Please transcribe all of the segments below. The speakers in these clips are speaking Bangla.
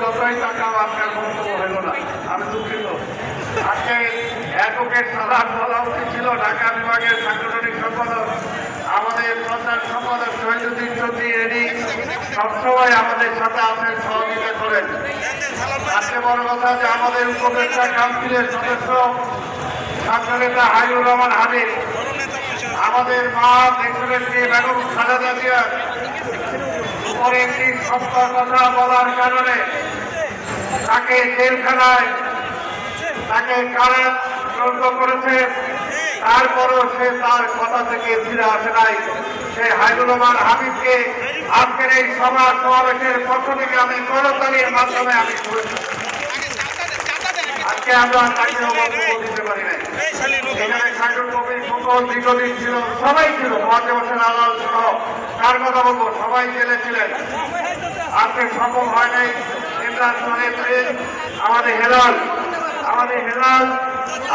যতই টাকাও আপনার বক্তব্য হইল না। আমি দুঃখিত। আজকে অ্যাডভোকেট সালাদ বলা উচিত ছিল, ঢাকা বিভাগের সাংগঠনিক সম্পাদক, আমাদের প্রধান সম্পাদক শহীদুদ্দিন চৌধুরী এডি সবসময় আমাদের সাথে সহযোগিতা করেন। আজকে বড় কথা যে আমাদের উপদেষ্টা কাউন্সিলের সদস্য ছাত্রনেতা হাইনুর রহমান হাবিব, আমাদের মা দেশনেত্রী বেগম খালেদা জিয়া উপরে একটি সত্য কথা বলার কারণে তাকে জেলখানায় তাকে কারাদণ্ড করেছে। তারপরও সে তার কথা থেকে ফিরে আসে নাই। সে হাইদুর রহমান হাবিবকে আজকের এই সভা সমাবেশের পক্ষ থেকে আমি করতালির মাধ্যমে আমি আজকে আমরা বক্তব্য দিতে পারি নাই। এখানে কবির দীর্ঘদিন ছিল, সবাই ছিল মহাদেব হোসেন আলাল সহ কার কথা বলব? সবাই জেলে ছিলেন আজকে সম্ভব হয় নাই। সাহেব আমাদের হেলাল। আমাদের হেলাল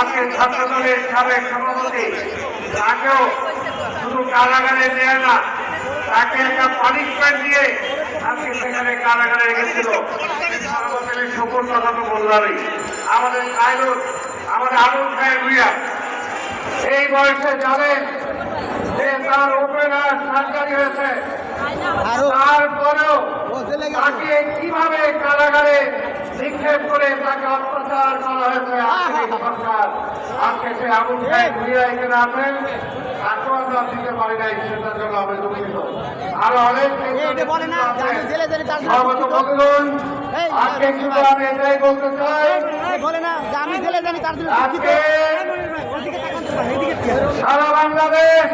আজকে ছাত্র দলের সাবেক সভাপতি। তাকেও শুধু কারাগারে নেয় না, তাকে একটা পানিশমেন্ট দিয়ে আজকে সেখানে কারাগারে রেখেছিল। শকুর কথা তো বললামই। আমাদের কায়রুল আমাদের আবুল খায় ভুইয়া এই বয়সে জানেন যে তার ওপেনার সার্জারি হয়েছে তারপরেও তাকে কীভাবে কারাগারে নিক্ষেপ করে তাকে অত্যাচার করা হয়েছে সরকার আজকে সে আবুল আছেন তাকেও দিতে পারি নাই সেটার জন্য আমি দুঃখিত। আরও অনেক বন্ধুগণ আজকে শুধু আমি এটাই বলতে চাই। আজকে ওইদিকে তাকান তো ভাই, এইদিকে। সারা বাংলাদেশ।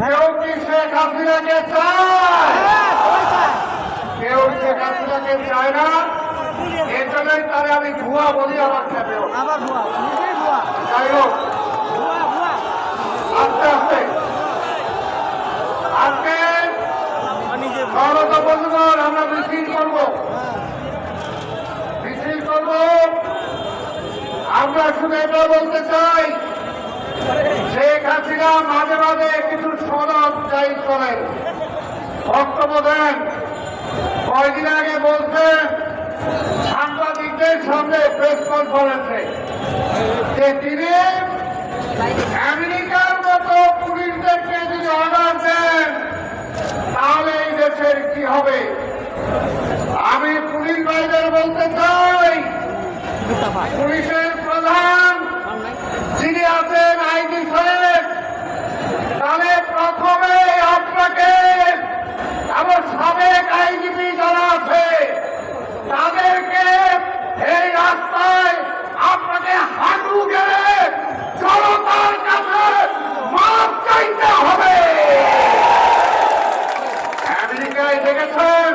কেউ কি শেখ হাসিনাকে চায়। কেউ শেখ হাসিনাকে চায় না? এজন্যই জন্যই তারে আমি ভুয়া বলি আমার যাই হোক ভুয়া ভুয়া আস্তে আস্তে আজকে নিজে সর্বত বন্ধুগণ আমরা মিছিল করব মিছিল করব এটা বলতে চাই, শেখ হাসিনা মাঝে মাঝে কিছু সনদ চাই করেন। বক্তব্য দেন। কয়েকদিন আগে বলছেন, সাংবাদিকদের সামনে প্রেস কনফারেন্সে যে তিনি আমেরিকার মতো পুলিশদেরকে যদি অর্ডার দেন, তাহলে এই দেশের কি হবে? আমি পুলিশ ভাইদের বলতে চাই, পুলিশের প্রধান যিনি আছেন আইজি সাহেব তাহলে প্রথমে আপনাকে আমার সাবেক আইজিপি যারা আছে তাদেরকে এই রাস্তায় আপনাকে হাঁটু গেলে জনতার কাছে মাপ চাইতে হবে আমেরিকায় দেখেছেন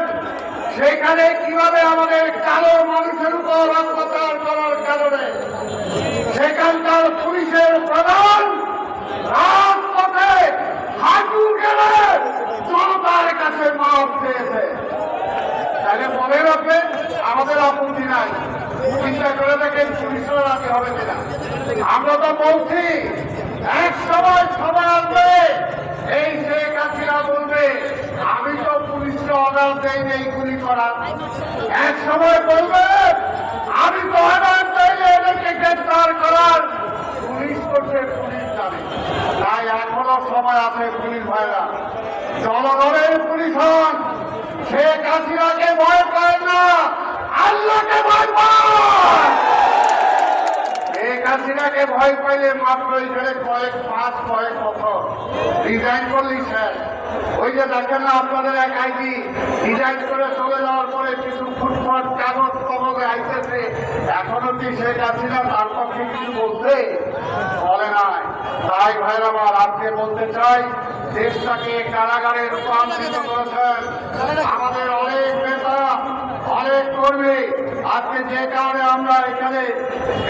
সেখানে কীভাবে আমাদের কালো মানুষের উপর অত্যাচার করার কারণে সেখানকার পুলিশের প্রধান রাজপথে হাঁটু গেলে জনতার কাছে মাপ চেয়েছে তাহলে মনে রাখবেন, আমাদের আপত্তি নাই। চিন্তা করে দেখেন পুলিশের রাতে হবে কিনা। আমরা তো বলছি এক সময় সবাই আসবে এই শেখ হাসিনা বলবে, আমি তো পুলিশকে অর্ডার দেই নেই, গুলি করার এক সময় বলবে, আমি তো অর্ডার দেই এদেরকে গ্রেফতার করার পুলিশ করছে, পুলিশ জানে। তাই এখনও সময় আছে পুলিশ ভাইরা। জনগণের পুলিশ হন। শেখ হাসিনাকে ভয় পায় না, আল্লাহকে ভয় পায়। শেখ হাসিনাকে ভয় পাইলে মাত্র এখানে কয়েক পাঁচ কয়েক বছর। ডিজাইন করলি স্যার ওই যে দেখেন না আপনাদের এক আইডি ডিজাইন করে চলে যাওয়ার পরে কিছু ফুটফাট কাগজ কমলে আইতেছে এখনও কি শেখ হাসিনা তার পক্ষে কিছু বলছে? বলে নাই। তাই ভাইরা আমার আজকে বলতে চাই, দেশটাকে কারাগারে রূপান্তরিত করেছেন আমাদের অনেক নেতা, অনেক কর্মী। আজকে যে কারণে আমরা এখানে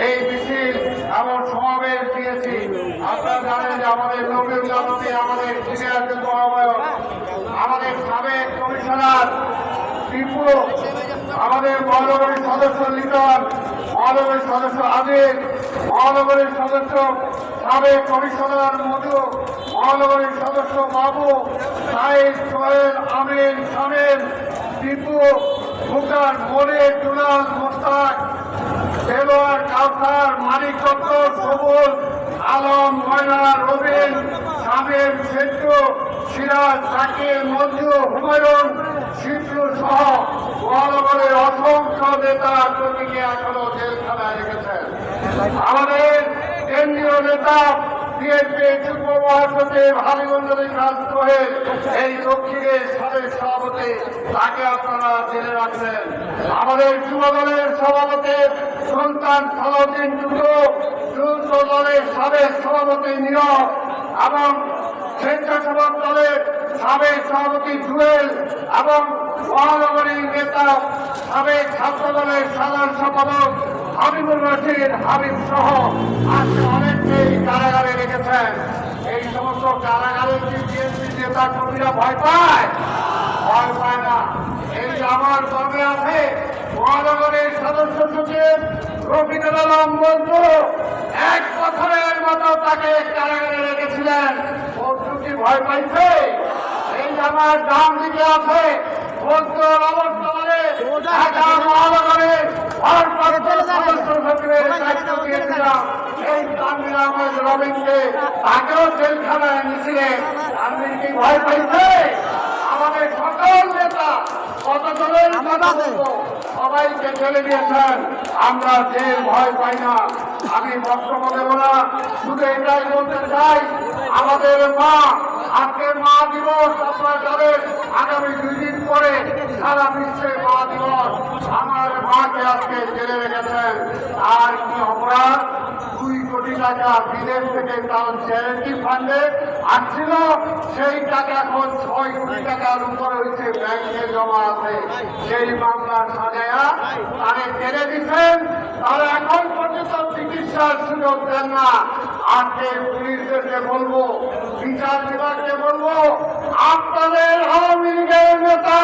এই মিছিল এমন সমাবেশ দিয়েছি আপনারা জানেন যে আমাদের নবীন জানতে আমাদের সিনিয়র যুদ্ধ আহ্বায়ক আমাদের সাবেক কমিশনার টিপু, আমাদের মহানগরীর সদস্য লিটন মহানগরীর সদস্য আবির মহানগরীর সদস্য সাবেক কমিশনার মধু মহানগরীর সদস্য বাবু, সাইদ সোহেল, আমির শামিম টিপু, ভুটান মোড়ে টুনাল মোস্তাক দেলোয়ার কাউসার, মানিক দত্ত, সবুজ আলম ময়না রবিন সাবের সেদ্দ সিরাজ তাকে মঞ্জু, হুমায়ুন শিশু সহ মহানগরের অসংখ্য নেতা কর্মীকে এখনও জেলখানায় রেখেছেন। আমাদের কেন্দ্রীয় নেতা এই সভাপতি আপনারা রাখছেন আমাদের যুব দলের সভাপতি সন্তান সালাউদ্দিন টুকু যুদ্ধ দলের সাবেক সভাপতি নীরব এবং স্বেচ্ছাসেবক দলের সাবেক সভাপতি জুয়েল এবং মহানগরীর নেতা সাবেক ছাত্র দলের সাধারণ সম্পাদক হাবিবুর রশিদ, হাবিব সহ আজকে অনেককেই কারাগারে রেখেছেন। এই সমস্ত কারাগারে কি বিএনপি নেতা কর্মীরা ভয় পায়? ভয় পায় না। এই আমার দলে আছে মহানগরের সদস্য সচিব রফিকুল আলম বন্ধু, এক বছরের মতো তাকে কারাগারে রেখেছিলেন। বন্ধু কি ভয় পাইছে? এই আমার ডান দিকে আছে বন্ধুর অবস্থা ঢাকা দিয়েছিলাম এই তানভীর আহমেদ রবিনকে তাকেও জেলখানায় এনেছিলেন তানভীর কি ভয় পাইছে। আমাদের সকল নেতা কত দলের সবাইকে ঠেলে দিয়েছেন। আমরা জেল ভয় পাই না আমি বক্তব্য দেব না। শুধু এটাই বলতে চাই আমাদের মা আজকে মা দিবস আপনারা জানেন। আগামী দুই দিন পরে সারা বিশ্বে মা দিবস আমার মাকে আজকে জেলে রেখেছেন আর কি অপরাধ? দুই কোটি টাকা বিদেশ থেকে তার চ্যারিটি ফান্ডে আসছিল সেই টাকা এখন ছয় কোটি টাকার উপরে হয়েছে ব্যাংকে জমা আছে। সেই মামলা সাজায়া তারে জেলে দিচ্ছেন। তারা এখন পর্যন্ত চিকিৎসার সুযোগ দেন না। আজকে পুলিশদেরকে বলব, বিচার বিভাগকে বলব, আপনাদের আওয়ামী লীগের নেতা,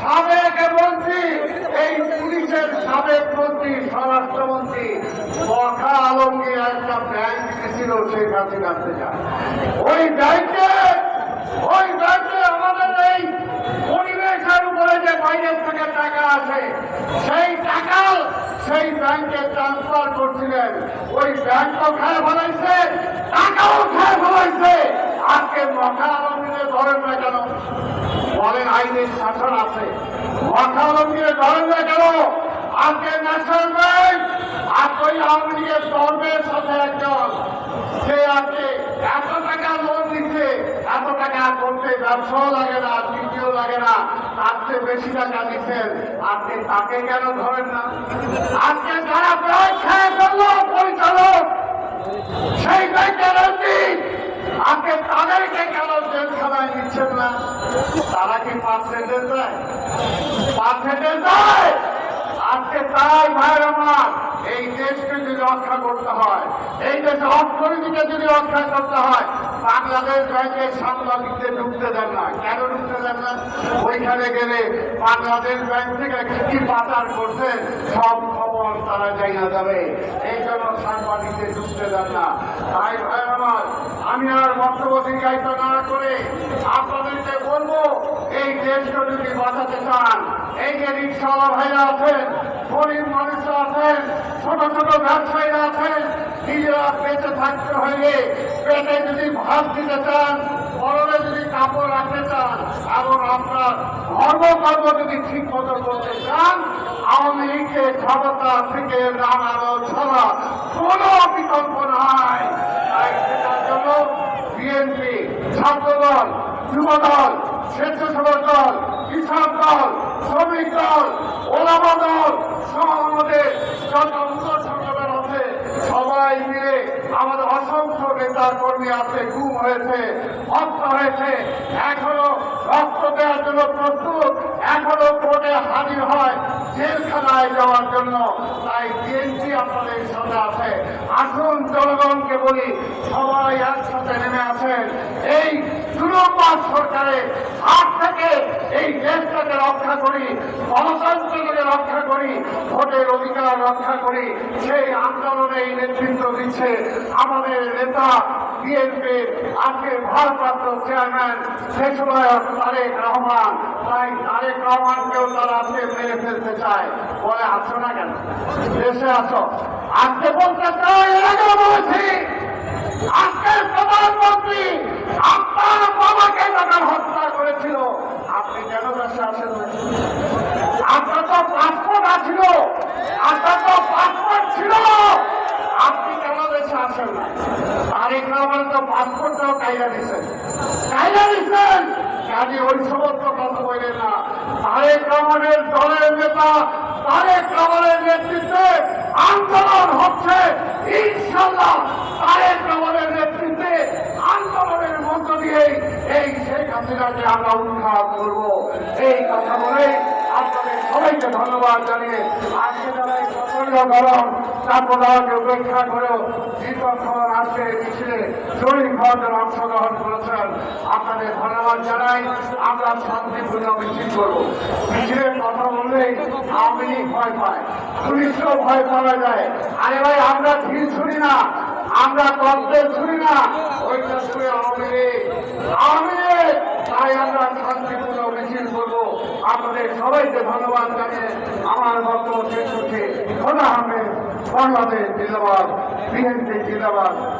সাবেক মন্ত্রী, এই পুলিশের সাবেক মন্ত্রী, স্বরাষ্ট্রমন্ত্রী, বখা আলমগীর একটা ব্যাংক দিয়েছিল শেখ হাসিনার থেকে ওই ব্যাংকে ওই ব্যাংকে আমাদের এই পরিবেশের উপরে যে বাইরের থেকে টাকা আছে সেই সেই ব্যাংকে ট্রান্সফার করছিলেন। ওই ব্যাংকও খেয়ে ফেলাইছে টাকাও খেয়ে ফেলাইছে আজকে মখা আলমগীরে ধরেন না কেন? বলেন, আইনের শাসন আছে। মখা আলমগীরে ধরেন না কেন? আজকে ন্যাশনাল ব্যাংক আর ওই আওয়ামী লীগের ধর্মের সাথে একজন সে আজকে এত টাকা লোন এত টাকা করতে ব্যবসাও লাগে না তৃতীয় লাগে না। তার চেয়ে বেশি টাকা দিচ্ছেন আজকে তাকে কেন ধরেন না? আজকে যারা ব্যাংক খেয়ে ফেলল পরিচালক, সেই এমপি, আজকে তাদেরকে কেন জেলখানায় নিচ্ছেন না? তারা কি পার্সেন্টেজ দেয় পার্সেন্টেজ দেয় আজকে তাই ভাইয়ের আমার, এই দেশকে যদি রক্ষা করতে হয়, এই দেশের অর্থনীতিকে যদি রক্ষা করতে হয়, বাংলাদেশ ব্যাংকের সাংবাদিকদের ঢুকতে দেন না। কেন ঢুকতে দেন না? ওইখানে গেলে বাংলাদেশ ব্যাংক থেকে কি কি পাচার করছে, সব খবর তারা জানা যাবে। এই জন্য সাংবাদিকদের ঢুকতে দেন না। তাই ভাই আমার, আমি আর বক্তব্য দীর্ঘায়িত না করে আপনাদেরকে বলব, এই দেশকে যদি বাঁচাতে চান এই যে রিক্সাওয়ালা ভাইরা আছেন, গরিব মানুষরা আছেন, ছোট ছোট ব্যবসায়ীরা আছেন, নিজেরা বেঁচে থাকতে হইলে পেটে যদি ভাত দিতে চান পরনে যদি কাপড় রাখতে চান এবং আপনার ধর্মকর্ম যদি ঠিক মতো করতে চান, আওয়ামী লীগকে ক্ষমতা থেকে নামানো ছাড়া কোনো বিকল্প নাই। তাই সেটার জন্য বিএনপি, ছাত্রদল, যুবদল, স্বেচ্ছাসেবক দল, কৃষক দল শ্রমিক দল আমাদের যত সংগঠন সবাই মিলে আমাদের অসংখ্য নেতা কর্মী আছে গুম হয়েছে, হত্যা হয়েছে। এখনও রক্ত দেওয়ার জন্য প্রস্তুত এখনও কোর্টে হাজির হয় জেলখানায় যাওয়ার জন্য। তাই বিএনপি আপনাদের সাথে আছে। আসুন জনগণকে বলি, সবাই একসাথে নেমে আছেন। এই তৃণমূল সরকারের হাত থেকে এই দেশটাকে রক্ষা করি, গণতন্ত্রকে রক্ষা করি, ভোটের অধিকার রক্ষা করি। সেই আন্দোলনে এই নেতৃত্ব দিচ্ছে আমাদের নেতা, বিএনপির আজকে ভারপ্রাপ্ত চেয়ারম্যান দেশনায়ক তারেক রহমান। তাই তারেক রহমানকেও তারা আজকে মেরে ফেলতে চায়। বলে আসো না কেন? দেশে আসো আজকে বলতে চাই, এর বলেছি আজকের প্রধানমন্ত্রী আপনার বাবাকে যখন হত্যা করেছিল, আপনি কেন দেশে আসেন? আপনার তো পাসপোর্ট আছিল। আপনার তো পাসপোর্ট ছিল। আপনি কেন দেশে আসেন না তারিখ রহমান তো পাসপোর্টটাও কাইরা দিচ্ছেন কাইরা দিচ্ছেন কাজে ওই সমস্ত কথা বললেন না। তারেক রহমানের দলের নেতা, তারেক রহমানের নেতৃত্বে আন্দোলন হচ্ছে। ইনশাল্লাহ তারেক রহমানের নেতৃত্বে আন্দোলনের মধ্য দিয়ে এই শেখ হাসিনাকে আমরা উদ্ধার করব। এই কথা বলে আপনাদের সবাইকে ধন্যবাদ জানিয়ে আজকে যারা এই প্রচণ্ড গরম তারপর আমাকে উপেক্ষা করেও দীর্ঘক্ষণ আজকে মিছিলে শরীর ভারতের অংশগ্রহণ করেছেন। আপনাদের ধন্যবাদ জানাই। আমরা শান্তিপূর্ণ মিছিল করব। মিছিলের কথা বললেই লীগ ভয় পায়। পুলিশও ভয় পাওয়া যায়। আরে ভাই, আমরা ঢিল ছুরি না। আমরা ককটেল ছুরি না। ওইটা ছুঁড়ে আওয়ামী লীগ। আওয়ামী লীগ! তাই আমরা শান্তিপূর্ণ মিছিল করব। আপনাদের সবাইকে ধন্যবাদ জানিয়ে আমার বক্তব্য শেষ হচ্ছে খোদা আহমেদ বাংলাদেশ জিন্দাবাদ বিএনপি জিন্দাবাদ।